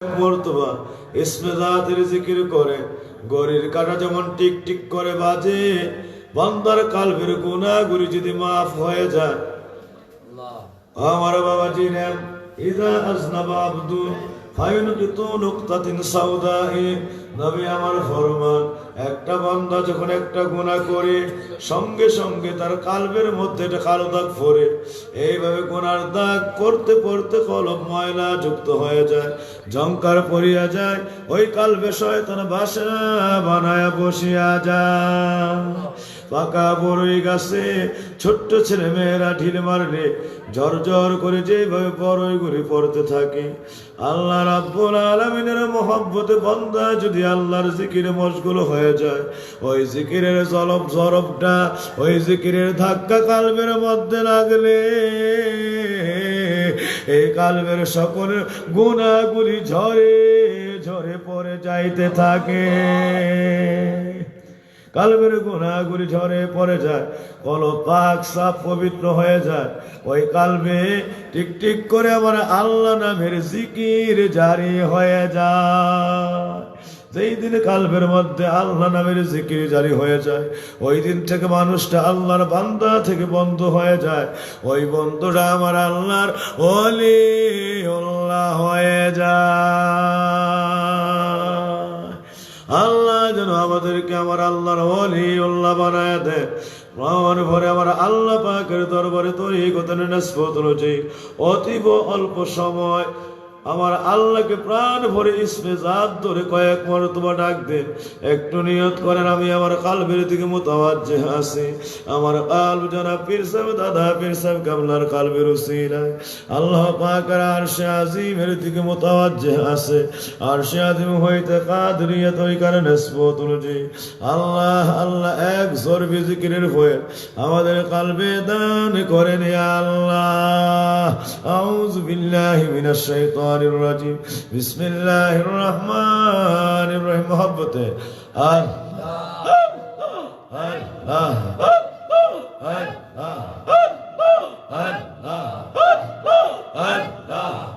মর্তবা ইসমে জাতের জিকির করে গরির কাটা যেমন টিক টিক করে বাজে বান্দার কালবের গুনাহগুলি যদি মাফ হয়ে যায়। আমার বাবা জিনেন ইদা আজনাবা আব্দু ফায়ুনকিতু নুকতাতিন সাউদাই নবী আমার ফরমান, একটা বান্দা যখন একটা গুনাহ করে, সঙ্গে সঙ্গে তার কালবের মধ্যে একটা কালো দাগ পড়ে। এইভাবে গুনার দাগ পড়তে পড়তে কলব ময়লা যুক্ত হয়ে যায় জঙ্কার পড়িয়া যায়, ওই কালবে শয়তান বাসা বানায়া বসিয়া যায়। পাকা বড়ই গাছে ছোট্ট ছেলে মেয়েরা ঢিল মারলে, ঝর ঝর করে যেভাবে বড়ই গুলি পড়তে থাকে। আল্লাহ রাব্বুল আলামিনের মহব্বতে বন্দা যদি আল্লাহর জিকিরে মশগুল হয়ে যায়। ওই জিকিরের জলব জরবটা ওই জিকিরের ধাক্কা কালবের মধ্যে লাগলে। এই কালবের সকল গুণাগুলি ঝরে ঝরে পড়ে যাইতে থাকে। কালবের গুণাগুলি ঝরে পড়ে যায় কল পাক সাপ পবিত্র হয়ে যায়। ওই কালবে টিক টিক করে আমার আল্লাহ নামের জিকির জারি হয়ে যায়। যেই দিন কালবের মধ্যে আল্লাহ নামের জিকির জারি হয়ে যায়, ওই দিন থেকে মানুষটা আল্লাহর বান্দা থেকে বন্ধ হয়ে যায়। ওই বন্ধুটা আমার আল্লাহর ওলি আল্লাহ হয়ে যায়। আল্লাহ যেন আমাদেরকে আমার আল্লাহর অলি আল্লাহ বানায় দেয়। প্রাণ ভরে আমার আল্লাহ পাকের দরবারে তৈরি কথা নসবত রয়েছে অতীব অল্প সময় আমার আল্লাহকে প্রাণ ভরে ইসমে জাত ধরে কয়েক মরতবা ডাক দেন একটু নিয়ত করেন, আমি আমার কালবের দিকে মোতাবাজ্জে আছি। আমার কালব জানা পীর সাহেব, দাদা পীর সাহেব কামলার কালবের উসিলায় আল্লাহ পাকের আরশে আজিমের দিকে মোতাবাজ্জে আছে। আরশে আজিম হইতে কাদরিয়ত ওই কারণে স্পত অনুযায়ী। আল্লাহ আল্লাহ এক জোর বিজিকিরের হয়ে আমাদের কালবে দান করেন আল্লাহ। আউযু বিল্লাহি মিনাশ الشيطان الرجيم بسم الله الرحمن الرحيم محبته الله الله الله الله الله الله